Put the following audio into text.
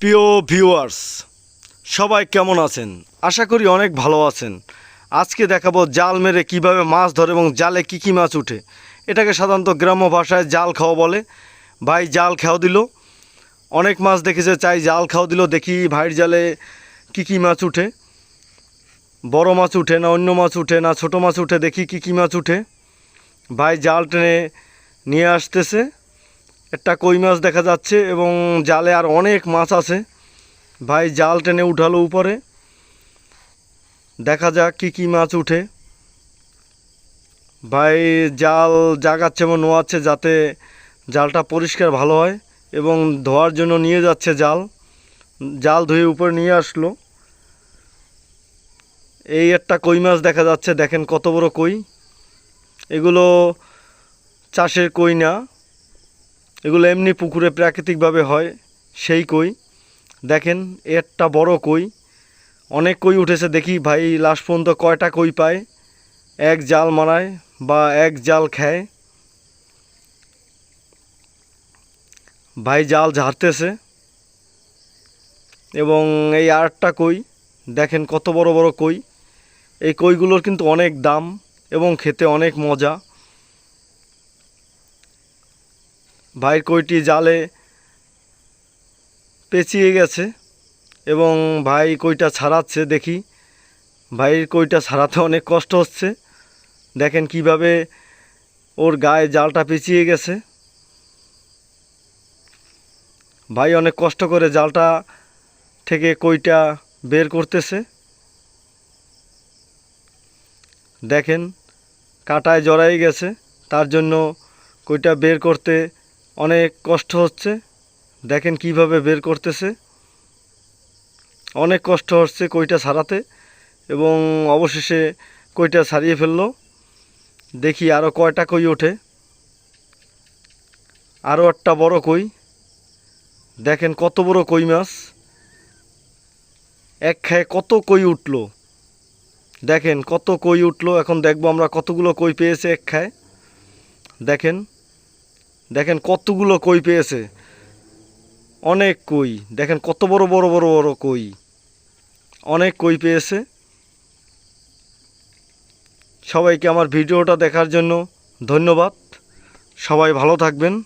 প্রিয় ভিউয়ার্স, সবাই কেমন আছেন? আশা করি অনেক ভালো আছেন। আজকে দেখাবো জাল মেরে কীভাবে মাছ ধরে এবং জালে কি কি মাছ উঠে। এটাকে সাধারণত গ্রাম্য ভাষায় জাল খাওয়া বলে। ভাই জাল খাওয়া দিল। অনেক মাছ দেখেছে, চাই জাল খাওয়া দিল, দেখি ভাইয়ের জালে কি কি মাছ উঠে। বড় মাছ উঠে না অন্য মাছ উঠে না ছোট মাছ উঠে, দেখি কি কি মাছ উঠে। ভাই জাল টেনে নিয়ে আসতেছে। একটা কই মাছ দেখা যাচ্ছে এবং জালে আর অনেক মাছ আছে। ভাই জাল টেনে উঠালো উপরে। দেখা যাক কি কি মাছ উঠে। ভাই জাল জাগাচ্ছে এবং নোয়াচ্ছে যাতে জালটা পরিষ্কার ভালো হয় এবং ধোয়ার জন্য নিয়ে যাচ্ছে জাল। জাল ধুয়ে উপরে নিয়ে আসলো। এই একটা কই মাছ দেখা যাচ্ছে, দেখেন কত বড় কই। এগুলো চাষের কই না। এগুলো এমনি পুকুরে প্রাকৃতিকভাবে হয়, সেই কই। দেখেন একটা বড় কই। অনেক কই উঠেছে, দেখি ভাই লাস্ট পর্যন্ত কয়টা কই পায়। এক জাল মারায় বা এক জাল খায়। ভাই, জাল ঝাড়তেছে। এবং এই আরেকটা কই, দেখেন কত বড় বড় কই। এই কইগুলোর কিন্তু অনেক দাম এবং খেতে অনেক মজা। ভাইয়ের কইটি জালে পেঁচিয়ে গেছে এবং ভাই কইটা ছাড়াচ্ছে দেখি। ভাইয়ের কইটা ছাড়াতে অনেক কষ্ট হচ্ছে। দেখেন কীভাবে ওর গায়ে জালটা পেঁচিয়ে গেছে। ভাই অনেক কষ্ট করে জালটা থেকে কইটা বের করতেছে। দেখেন কাটায় জড়াই গেছে, তার জন্য কইটা বের করতে অনেক কষ্ট হচ্ছে। দেখেন কীভাবে বের করতেছে। অনেক কষ্ট হচ্ছে কইটা ছাড়াতে এবং অবশেষে কইটা ছাড়িয়ে ফেলল। দেখি আরও কয়টা কই ওঠে। আরও একটা বড় কই। দেখেন কত বড় কই মাছ। এক খায় কত কই উঠল। দেখেন কত কই উঠল। এখন দেখব আমরা কতগুলো কই পেয়েছে এক খায়। দেখেন। দেখেন কতগুলো কই পেয়েছে। অনেক কই। দেখেন কত বড় বড় বড় বড় কই। অনেক কই পেয়েছে। সবাইকে আমার ভিডিওটা দেখার জন্য ধন্যবাদ। সবাই ভালো থাকবেন।